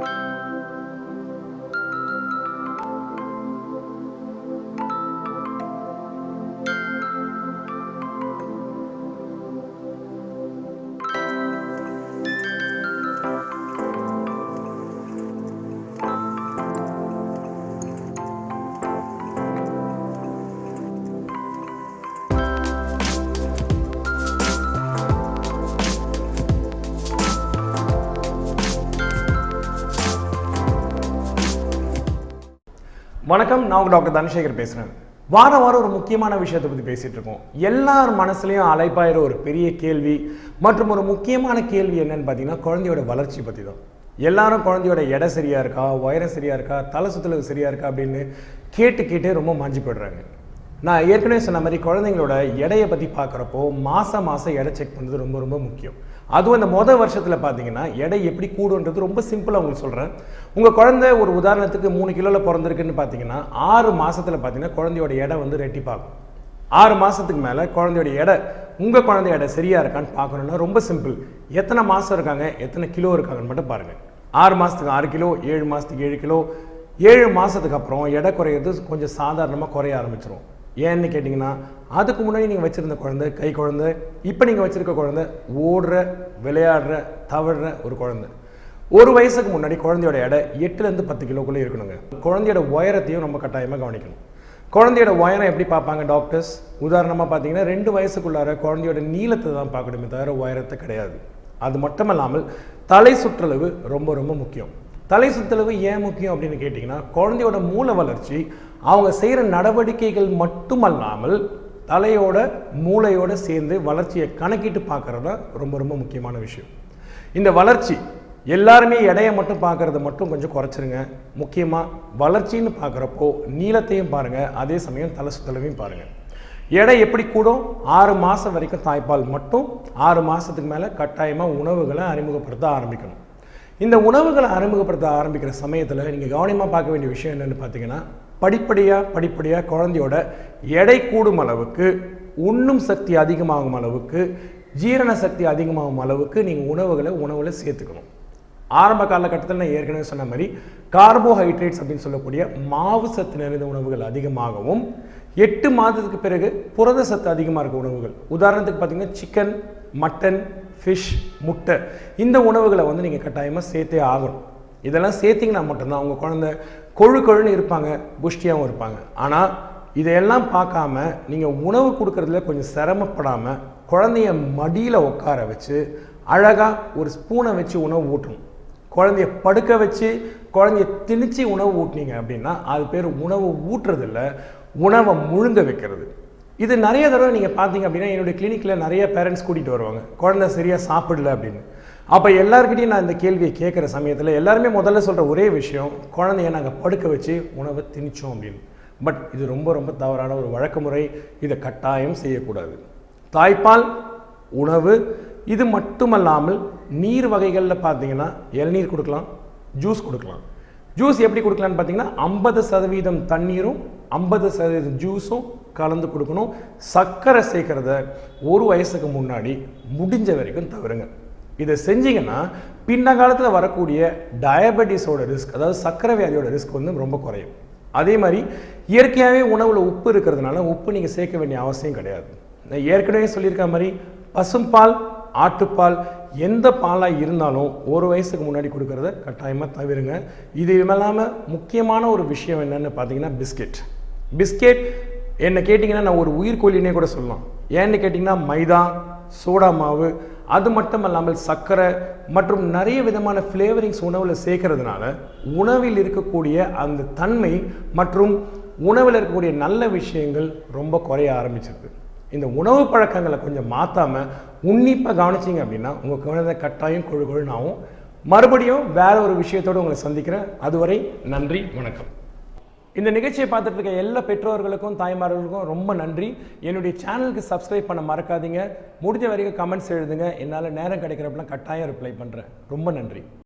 you வணக்கம் நான் உங்கள் டாக்டர் தனசேகர் பேசுகிறேன் வாரம் வாரம் ஒரு முக்கியமான விஷயத்தை பற்றி பேசிகிட்டு இருக்கோம். எல்லார் மனசுலையும் அலைப்பாயிர ஒரு பெரிய கேள்வி மற்றும் ஒரு முக்கியமான கேள்வி என்னன்னு பார்த்தீங்கன்னா குழந்தையோட வளர்ச்சி பற்றி தான் எல்லாரும் குழந்தையோட எடை சரியா இருக்கா உயரம் சரியா இருக்கா தலை சுத்தளவு சரியா இருக்கா அப்படின்னு கேட்டு கேட்டே ரொம்ப மாஞ்சி போடுறாங்க நான் ஏற்கனவே சொன்ன மாதிரி குழந்தைங்களோட எடையை பற்றி பார்க்குறப்போ மாதம் மாதம் எடை செக் பண்ணுறது ரொம்ப ரொம்ப முக்கியம். அதுவும் இந்த மொதல் வருஷத்தில் பார்த்தீங்கன்னா எடை எப்படி கூடுன்றது ரொம்ப சிம்பிளாக உங்களுக்கு சொல்கிறேன் உங்கள் குழந்தை ஒரு உதாரணத்துக்கு மூணு கிலோவில் பிறந்திருக்குன்னு பார்த்தீங்கன்னா ஆறு மாதத்தில் பார்த்தீங்கன்னா குழந்தையோட எடை வந்து ரெட்டிப்பாகும் ஆறு மாதத்துக்கு மேலே குழந்தையோட எடை உங்கள் குழந்தை எடை சரியாக இருக்கான்னு பார்க்கணுன்னா ரொம்ப சிம்பிள் எத்தனை மாதம் இருக்காங்க எத்தனை கிலோ இருக்காங்கன்னு மட்டும் பாருங்கள் ஆறு மாதத்துக்கு ஆறு கிலோ ஏழு மாதத்துக்கு ஏழு கிலோ ஏழு மாதத்துக்கு அப்புறம் எடை குறையிறது கொஞ்சம் சாதாரணமாக குறைய ஆரம்பிச்சிரும். ஏன்னு கேட்டிங்கன்னா அதுக்கு முன்னாடி நீங்கள் வச்சுருந்த குழந்தை கை குழந்தை இப்போ நீங்கள் வச்சுருக்க குழந்தை ஓடுற விளையாடுற தவழ்கிற ஒரு குழந்தை. ஒரு வயசுக்கு முன்னாடி குழந்தையோட எடை எட்டுலேருந்து பத்து கிலோக்குள்ளே இருக்கணுங்க. குழந்தையோட உயரத்தையும் ரொம்ப கட்டாயமாக கவனிக்கணும். குழந்தையோட உயரம் எப்படி பார்ப்பாங்க டாக்டர்ஸ்? உதாரணமாக பார்த்தீங்கன்னா ரெண்டு வயசுக்குள்ளார குழந்தையோட நீளத்தை தான் பார்க்கணுமே தவிர உயரத்தை கிடையாது. அது மட்டுமல்லாமல் தலை சுற்றளவு ரொம்ப ரொம்ப முக்கியம். தலை சுத்தளவு ஏன் முக்கியம் அப்படின்னு கேட்டிங்கன்னா குழந்தையோட மூல வளர்ச்சி அவங்க செய்கிற நடவடிக்கைகள் மட்டுமல்லாமல் தலையோட மூளையோட சேர்ந்து வளர்ச்சியை கணக்கிட்டு பார்க்குறது தான் ரொம்ப ரொம்ப முக்கியமான விஷயம். இந்த வளர்ச்சி எல்லாருமே எடையை மட்டும் பார்க்குறத மட்டும் கொஞ்சம் குறைச்சிருங்க. முக்கியமாக வளர்ச்சின்னு பார்க்குறப்போ நீளத்தையும் பாருங்கள் அதே சமயம் தலை சுத்தளவையும் பாருங்கள் எடை எப்படி கூடும்? ஆறு மாதம் வரைக்கும் தாய்ப்பால் மட்டும் ஆறு மாதத்துக்கு மேலே கட்டாயமாக உணவுகளை அறிமுகப்படுத்த ஆரம்பிக்கணும். இந்த உணவுகளை அறிமுகப்படுத்த ஆரம்பிக்கிற சமயத்தில் நீங்கள் கவனமாக பார்க்க வேண்டிய விஷயம் என்னென்னு பார்த்தீங்கன்னா படிப்படியாக படிப்படியாக குழந்தையோட எடை கூடும் அளவுக்கு உண்ணும் சக்தி அதிகமாகும் அளவுக்கு ஜீரண சக்தி அதிகமாகும் அளவுக்கு நீங்கள் உணவுகளை உணவில் சேர்த்துக்கணும். ஆரம்ப காலகட்டத்தில் நான் ஏற்கனவே சொன்ன மாதிரி கார்போஹைட்ரேட்ஸ் அப்படின்னு சொல்லக்கூடிய மாவு சத்து நிறைந்த உணவுகள் அதிகமாகவும் எட்டு மாதத்துக்கு பிறகு புரத சத்து அதிகமாக இருக்க உணவுகள். உதாரணத்துக்கு பார்த்தீங்கன்னா சிக்கன் மட்டன் ஃபிஷ் முட்டை. இந்த உணவுகளை வந்து நீங்கள் கட்டாயமாக சேர்த்தே ஆகணும். இதெல்லாம் சேர்த்திங்கன்னா மட்டும்தான் உங்கள் குழந்தை கொழு கொழுன்னு இருப்பாங்க புஷ்டியாகவும் இருப்பாங்க. ஆனால் இதையெல்லாம் பார்க்காம நீங்கள் உணவு கொடுக்குறதுல கொஞ்சம் சிரமப்படாமல் குழந்தைய மடியில் உட்கார வச்சு அழகாக ஒரு ஸ்பூனை வச்சு உணவு ஊட்டணும். குழந்தைய படுக்க வச்சு குழந்தைய திணிச்சு உணவு ஊட்டினீங்க அப்படின்னா அது பேர் உணவு ஊட்டுறதில்ல உணவை முழுங்க வைக்கிறது. இது நிறைய தடவை நீங்கள் பார்த்தீங்க அப்படின்னா என்னுடைய கிளினிக்கில் நிறைய பேரண்ட்ஸ் கூட்டிகிட்டு வருவாங்க. குழந்தை சரியாக சாப்பிடல அப்படின்னு. அப்போ எல்லாருக்கிட்டையும் நான் இந்த கேள்வியை கேட்குற சமயத்தில் எல்லாருமே முதல்ல சொல்கிற ஒரே விஷயம் குழந்தைய நாங்கள் படுக்க வச்சு உணவை திணிச்சோம் அப்படின்னு. பட் இது ரொம்ப ரொம்ப தவறான ஒரு வழக்கமுறை. இதை கட்டாயம் செய்யக்கூடாது. தாய்ப்பால் உணவு இது மட்டுமல்லாமல் நீர் வகைகளில் பார்த்தீங்கன்னா இளநீர் கொடுக்கலாம் ஜூஸ் கொடுக்கலாம். ஜூஸ் எப்படி கொடுக்கலான்னு பார்த்தீங்கன்னா ஐம்பது சதவீதம் தண்ணீரும் ஐம்பது சதவீதம் ஜூஸும் கலந்து கொடுக்கணும். சர்க்கரை சேர்க்கறத ஒரு வயசுக்கு முன்னாடி முடிஞ்ச வரைக்கும் தவிருங்க இதை செஞ்சீங்கன்னா பின்ன காலத்தில் வரக்கூடிய டயபெட்டிஸோட ரிஸ்க் அதாவது சர்க்கரை வியாதியோட ரிஸ்க் வந்து ரொம்ப குறையும். அதே மாதிரி இயற்கையாகவே உணவில் உப்பு இருக்கிறதுனால உப்பு நீங்கள் சேர்க்க வேண்டிய அவசியம் கிடையாது. நான் ஏற்கனவே சொல்லியிருக்க மாதிரி பசும்பால் ஆட்டுப்பால் எந்த பாலாக இருந்தாலும் ஒரு வயசுக்கு முன்னாடி கொடுக்கறத கட்டாயமாக தவிருங்க. இது இல்லாமல் முக்கியமான ஒரு விஷயம் என்னென்னு பார்த்தீங்கன்னா பிஸ்கெட். பிஸ்கெட் என்னை கேட்டிங்கன்னா நான் ஒரு உயிர்கோழினே கூட சொல்லலாம். ஏன்னு கேட்டிங்கன்னா மைதா சோடா மாவு அது மட்டும் இல்லாமல் சர்க்கரை மற்றும் நிறைய விதமான ஃப்ளேவரிங்ஸ் உணவில் சேர்க்கறதுனால உணவில் இருக்கக்கூடிய அந்த தன்மை மற்றும் உணவில் இருக்கக்கூடிய நல்ல விஷயங்கள் ரொம்ப குறைய ஆரம்பிச்சிருக்கு. இந்த உணவு பழக்கங்களை கொஞ்சம் மாற்றாமல் உன்னிப்பாக கவனிச்சிங்க அப்படின்னா உங்கள் குழந்தை கட்டாயம் கொழு கொழுன்னு மறுபடியும் வேற ஒரு விஷயத்தோடு உங்களை சந்திக்கிறேன். அதுவரை நன்றி வணக்கம். இந்த நிகழ்ச்சியை பார்த்துட்டு இருக்க எல்லா பெற்றோர்களுக்கும் தாய்மார்களுக்கும் ரொம்ப நன்றி. என்னுடைய சேனலுக்கு சப்ஸ்கிரைப் பண்ண மறக்காதீங்க. முடிஞ்ச வரைக்கும் கமெண்ட்ஸ் எழுதுங்க. என்னால் நேரம் கிடைக்கிறப்பெல்லாம் கட்டாயம் ரிப்ளை பண்ணுறேன் ரொம்ப நன்றி.